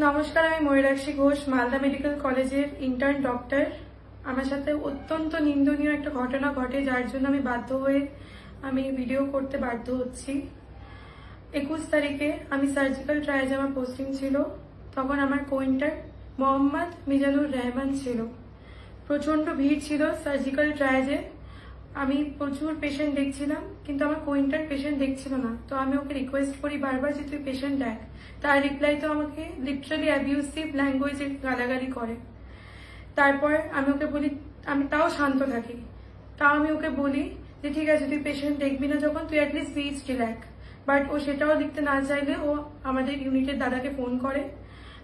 নমস্কার, আমি ময়ূরাক্ষী ঘোষ, মালদা মেডিকেল কলেজের ইন্টার্ন ডক্টর আমার সাথে অত্যন্ত নিন্দনীয় একটা ঘটনা ঘটে, যার জন্য আমি বাধ্য হয়ে আমি ভিডিও করতে বাধ্য হচ্ছি। একুশ তারিখে আমি সার্জিক্যাল ট্রায়ালে আমার পোস্টিং ছিল, তখন আমার কোইন্টার মোহাম্মদ মিজানুর রহমান ছিল। প্রচণ্ড ভিড় ছিল সার্জিক্যাল ট্রায়ালে আমি প্রচুর পেশেন্ট দেখছিলাম, কিন্তু আমার কোইন্টার পেশেন্ট দেখছিল না। তো আমি ওকে রিকোয়েস্ট করি বারবার যে তুই পেশেন্ট দেখ। তার রিপ্লাই তো আমাকে লিটারালি অ্যাবিউসিভ ল্যাঙ্গুয়েজে গালাগালি করে। তারপর আমি ওকে বলি, আমি তাও শান্ত থাকি। তাও আমি ওকে বলি যে, ঠিক আছে, তুই পেশেন্ট দেখবি না যখন, তুই অ্যাটলিস্ট পিএইচডি লেখ বাট ও সেটাও লিখতে না চাইলে ও আমাদের ইউনিটের দাদাকে ফোন করে।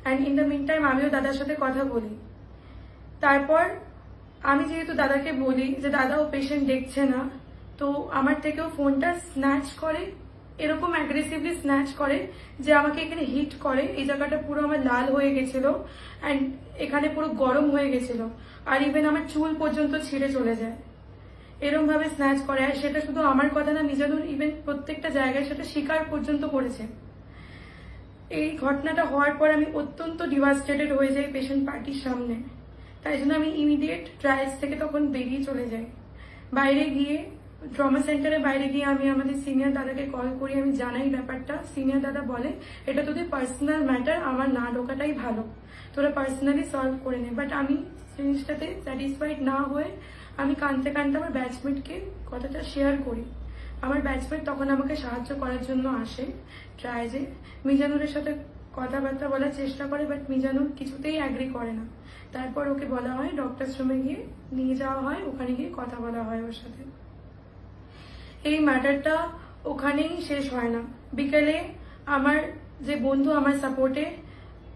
And in the meantime আমিও দাদার সাথে কথা বলি। তারপর আমি যেহেতু দাদাকে বলি যে দাদা ও পেশেন্ট দেখছে না, তো আমার থেকেও ফোনটা স্ন্যাচ করে, এরকম অ্যাগ্রেসিভলি স্ন্যাচ করে যে আমাকে এখানে হিট করে। এই জায়গাটা পুরো আমার লাল হয়ে গেছিল অ্যান্ড এখানে পুরো গরম হয়ে গেছিল আর ইভেন আমার চুল পর্যন্ত ছিঁড়ে চলে যায়। এরম ভাবে স্ন্যাচ করে আর সেটা শুধু আমার কথা না, মিজানুর ইভেন প্রত্যেকটা জায়গায় সেটা স্বীকার পর্যন্ত করেছে। এই ঘটনাটা হওয়ার পর আমি অত্যন্ত ডিভাস্টেটেড হয়ে যাই পেশেন্ট পার্টির সামনে। তাই জন্য আমি ইমিডিয়েট ট্রায়ালস থেকে তখন বেরিয়ে চলে যাই। বাইরে গিয়ে ট্রমা সেন্টারে বাইরে গিয়ে আমি আমাদের সিনিয়র দাদাকে কল করি, আমি জানাই ব্যাপারটা। সিনিয়র দাদা বলে, এটা তোদের পার্সোনাল ম্যাটার আমার না ঢোকাটাই ভালো। তোরা পার্সোনালি সলভ করে নে। বাট আমি জিনিসটাতে স্যাটিসফাইড না হয়ে, আমি কানতে কানতে আমার ব্যাচমেটকে কথাটা শেয়ার করি। আমার ব্যাচমেট তখন আমাকে সাহায্য করার জন্য আসে ট্রায়াজে মিজানুরের সাথে কথাবার্তা বলার চেষ্টা করে বাট মিজানুর কিছুতেই অ্যাগ্রি করে না। তারপর ওকে বলা হয় ডক্টর শ্রমে গিয়ে নিয়ে যাওয়া হয়, ওখানে গিয়ে কথা বলা হয় ওর সাথে। এই ম্যাটারটা ওখানেই শেষ হয় না। বিকেলে আমার যে বন্ধু আমার সাপোর্টে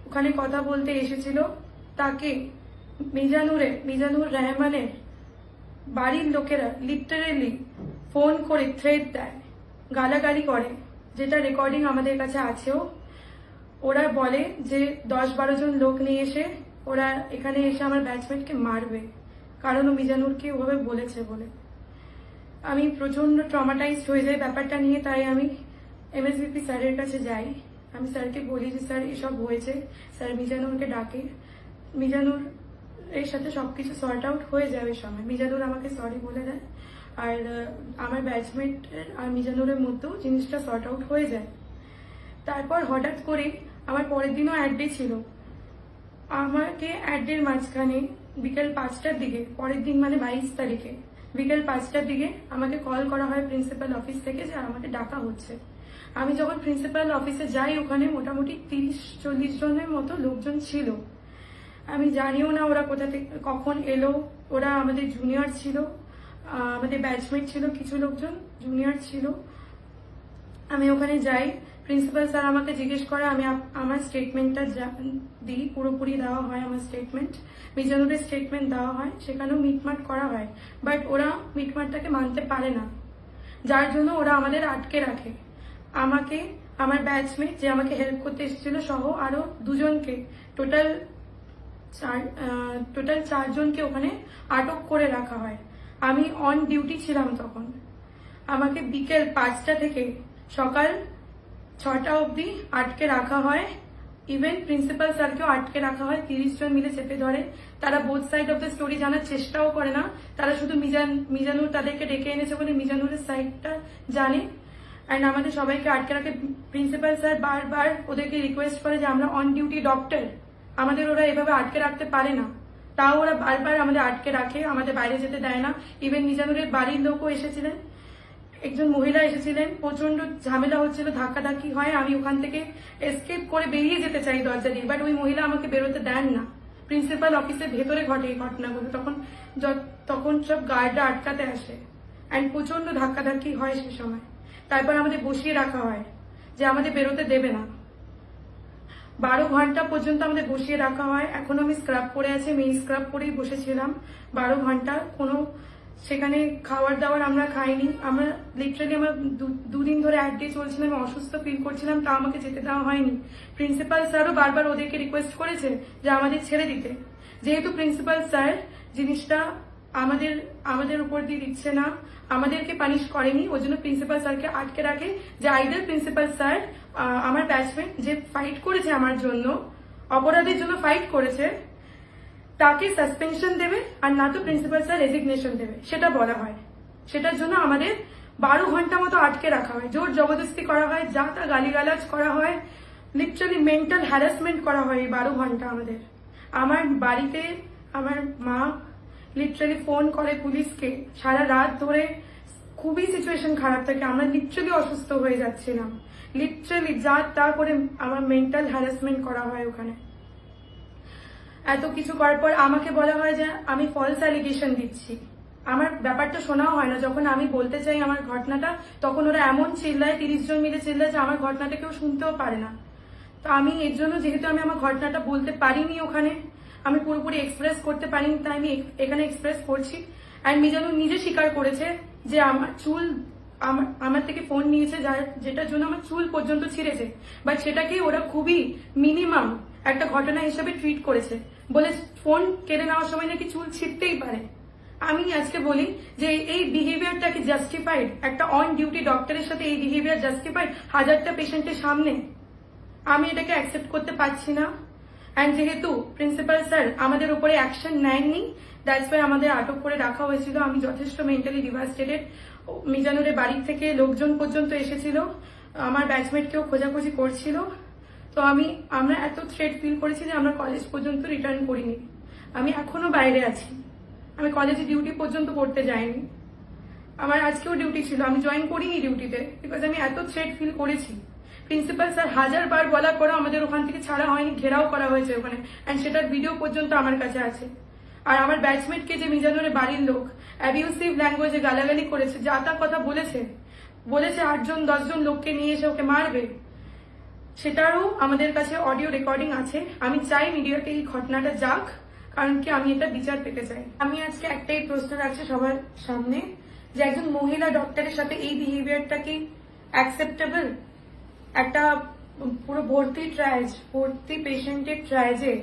ওখানে কথা বলতে এসেছিল, তাকে মিজানুরে, মিজানুর রহমানের বাড়ির লোকেরা লিটারেলি ফোন করে থ্রেড দেয়, গালাগালি করে, যেটা রেকর্ডিং আমাদের কাছে আছেও। ওরা বলে যে দশ বারো জন লোক নিয়ে এসে ওরা এখানে এসে আমার ব্যাচমেটকে মারবে। কারণ ও মিজানুরকে ওভাবে বলেছে বলে। আমি প্রচণ্ড ট্রমাটাইজড হয়ে যাই ব্যাপারটা নিয়ে, তাই আমি এমএসবিপি স্যারের কাছে যাই। আমি স্যারকে বলি যে, স্যার, এসব হয়েছে। স্যার মিজানুরকে ডাকে। মিজানুর এর সাথে সবকিছু সর্ট আউট হয়ে যাবে সময় মিজানুর আমাকে সরি বলে দেয়। আর আমার ব্যাচমেট আর মিজানুরের মধ্যেও জিনিসটা সর্ট আউট হয়ে যায়। তারপর হঠাৎ করে আমার পরের দিনও অ্যাডডে ছিল। আমাকে অ্যাড অ্যাডের মাঝখানে বিকেল পাঁচটার দিকে, পরের দিন মানে বাইশ তারিখে, বিকেল পাঁচটার দিকে আমাকে কল করা হয় প্রিন্সিপাল অফিস থেকে যে আমাকে ডাকা হচ্ছে। আমি যখন প্রিন্সিপাল অফিসে যাই ওখানে, মোটামুটি তিরিশ, চল্লিশ জনের মতো লোকজন ছিল। আমি জানিও না ওরা কোথা থেকে, কখন এলো। ওরা আমাদের জুনিয়র ছিল আমাদের ব্যাচমেট ছিল কিছু লোকজন জুনিয়র ছিল। আমি ওখানে যাই প্রিন্সিপাল স্যার আমাকে জিজ্ঞেস করে, আমি আমার স্টেটমেন্টটা দিই, পুরোপুরি দেওয়া হয় আমার স্টেটমেন্ট মিজানুরের স্টেটমেন্ট দেওয়া হয়, সেখানেও মিটমাট করা হয়। বাট ওরা মিটমাটটাকে মানতে পারে না। যার জন্য ওরা আমাদের আটকে রাখে। আমাকে, আমার ব্যাচমেট যে আমাকে হেল্প করতে এসেছিল সহ আরও দুজনকে টোটাল চার টোটাল চারজনকে ওখানে আটক করে রাখা হয়। আমি অন ডিউটি ছিলাম তখন। আমাকে বিকেল পাঁচটা থেকে সকাল ছটা অবধি আটকে রাখা হয়। ইভেন প্রিন্সিপাল স্যারকেও আটকে রাখা হয়, তিরিশ জন মিলে চেপে ধরে। তারা both side of the story জানার চেষ্টাও করে না। তারা শুধু মিজান, মিজানুর তাদেরকে ডেকে এনেছে বলে মিজানুরের সাইডটা জানে। অ্যান্ড আমাদের সবাইকে আটকে রাখে। প্রিন্সিপাল স্যার বারবার ওদেরকে রিকোয়েস্ট করে যে আমরা অন ডিউটি ডক্টর আমাদের ওরা এভাবে আটকে রাখতে পারে না। তাও ওরা বারবার আমাদের আটকে রাখে, আমাদের বাইরে যেতে দেয় না। ইভেন মিজানুরের বাড়ির লোকও এসেছিলেন। একজন মহিলা এসেছিলেন প্রচণ্ড ঝামেলা হচ্ছিল, ধাক্কাধাক্কি হয়, আমি ওখান থেকে এসকেপ করে বেরিয়ে যেতে চাই দরজা দিয়ে বাট ওই মহিলা আমাকে বেরোতে দেন না। প্রিন্সিপাল অফিসের ভেতরে ঘটে এই ঘটনাগুলো, তখন তখন সব গার্ডরা আটকাতে আসে অ্যান্ড প্রচণ্ড ধাক্কাধাক্কি হয় সে সময়। তারপর আমাদের বসিয়ে রাখা হয় যে আমাদের বেরোতে দেবে না। বারো ঘণ্টা পর্যন্ত আমাদের বসিয়ে রাখা হয়। এখন আমি স্ক্রাব পরে আছি, আমি স্ক্রাব পরেই বসেছিলাম। বারো ঘণ্টা কোনো সেখানে খাবার দাবার আমরা খাইনি। আমরা লিটারালি আমার দুদিন ধরে এক ডে চলছিলাম অসুস্থ ফিল করছিলাম, তা আমাকে যেতে দেওয়া হয়নি। প্রিন্সিপাল স্যারও বারবার ওদেরকে রিকোয়েস্ট করেছে যে আমাদের ছেড়ে দিতে। যেহেতু প্রিন্সিপাল স্যার জিনিসটা আমাদের আমাদের উপর দিয়ে দিচ্ছে না, আমাদেরকে পানিশ করেনি, ওই জন্য প্রিন্সিপাল স্যারকে আটকে রাখে যে আইদার প্রিন্সিপাল স্যার আমার ব্যাচমেট যে ফাইট করেছে আমার জন্য, অপরাধের জন্য ফাইট করেছে তাকে সাসপেনশন দেবে আর না তো প্রিন্সিপাল স্যার রেজিগনেশন দেবে। সেটা বলা হয়। সেটার জন্য আমাদের বারো ঘণ্টা মতো আটকে রাখা হয়। জোর জবরদস্তি করা হয়, যা তা গালিগালাজ করা হয় লিটারালি মেন্টাল হ্যারাসমেন্ট করা হয় এই বারো ঘণ্টা আমাদের। আমার বাড়িতে আমার মা লিটারালি ফোন করে পুলিশকে। সারা রাত ধরে খুবই সিচুয়েশন খারাপ থাকে। আমরা লিটারালি অসুস্থ হয়ে যাচ্ছিলাম। লিটারালি যা তা করে আমার মেন্টাল হ্যারাসমেন্ট করা হয় ওখানে। এত কিছু করার পর আমাকে বলা হয় যে আমি ফলস অ্যালিগেশন দিচ্ছি। আমার ব্যাপারটা শোনাও হয় না। যখন আমি বলতে চাই আমার ঘটনাটা, তখন ওরা এমন চিল্লায়, তিরিশ জন মিলে চিল্লায় যে আমার ঘটনাটা কেউ শুনতেও পারে না। তো আমি এর জন্য যেহেতু আমি আমার ঘটনাটা বলতে পারিনি ওখানে, আমি পুরোপুরি এক্সপ্রেস করতে পারিনি, তাই আমি এখানে এক্সপ্রেস করছি। অ্যান্ড মিজানু নিজে স্বীকার করেছে যে আমার চুল, আমার আমার থেকে ফোন নিয়েছে যার, যেটার জন্য আমার চুল পর্যন্ত ছিঁড়েছে। বাট সেটাকে ওরা খুবই মিনিমাম একটা ঘটনা হিসেবে ট্রিট করেছে। বলে ফোন কেড়ে নেওয়ার সময় নাকি চুল ছিটতেই পারে। আমি আজকে বলি যে এই বিহেভিয়ারটা কি জাস্টিফাইড একটা অন ডিউটি ডক্টরের সাথে এই বিহেভিয়ার জাস্টিফাইড হাজারটা পেশেন্টের সামনে। আমি এটাকে অ্যাকসেপ্ট করতে পারছি না। অ্যান্ড যেহেতু প্রিন্সিপাল স্যার আমাদের উপরে অ্যাকশন নেয়নি দ্যাটস ওয়াই আমাদের আটক করে রাখা হয়েছিল। আমি যথেষ্ট মেন্টালি ডিভাস্টেটেড মিজানুরের বাড়ির থেকে লোকজন পর্যন্ত এসেছিল। আমার ব্যাচমেটকেও খোঁজাখুঁজি করছিল। তো আমি, আমরা এত থ্রেট ফিল করেছি যে আমরা কলেজ পর্যন্ত রিটার্ন করিনি। আমি এখনও বাইরে আছি। আমি কলেজে ডিউটি পর্যন্ত করতে যাইনি। আমার আজকেও ডিউটি ছিল। আমি জয়েন করিনি ডিউটিতে বিকজ আমি এত থ্রেট ফিল করেছি। প্রিন্সিপাল স্যার হাজার বার বলার পরেও আমাদের ওখান থেকে ছাড়া হয়নি, ঘেরাও করা হয়েছে ওখানে। অ্যান্ড সেটার ভিডিও পর্যন্ত আমার কাছে আছে। আর আমার ব্যাচমেটকে যে মিজানুরের বাড়ির লোক অ্যাবিউসিভ ল্যাঙ্গুয়েজে গালাগালি করেছে, যা তা কথা বলেছে বলেছে আটজন, দশজন লোককে নিয়ে এসে ওকে মারবে। সেটারও আমাদের কাছে অডিও রেকর্ডিং আছে। আমি চাই মিডিয়াতে এই ঘটনাটা যাক, কারণ কি আমি এটা বিচার পেতে চাই। আমি আজকে একটাই প্রশ্ন রাখছি সবার সামনে, যে একজন মহিলা ডক্টরের সাথে এই বিহেভিয়ারটা কি অ্যাকসেপ্টেবল একটা পুরো ভর্তি ট্রায়াজ ভর্তি পেশেন্টের ট্রায়াজে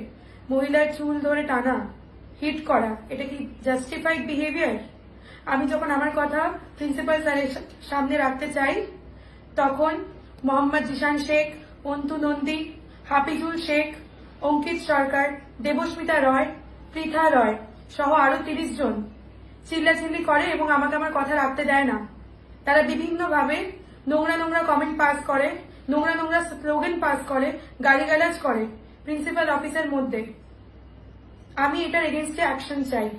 মহিলার চুল ধরে টানা হিট করা, এটা কি জাস্টিফাইড বিহেভিয়ার আমি যখন আমার কথা প্রিন্সিপাল স্যারের সামনে রাখতে চাই, তখন মোহাম্মদ জিশান শেখ অন্তু নন্দী, হাফিজুল শেখ, অঙ্কিত সরকার, দেবস্মিতা রয়, পৃথা রয় সহ আরও তিরিশ জন। চিল্লাচিল্লি করে এবং আমাকে আমার কথা রাখতে দেয় না। তারা বিভিন্নভাবে নোংরা নোংরা কমেন্ট পাস করে, নোংরা নোংরা স্লোগান পাস করে, গালিগালাজ করে প্রিন্সিপাল অফিসের মধ্যে। আমি এটার এগেনস্টে অ্যাকশন চাই।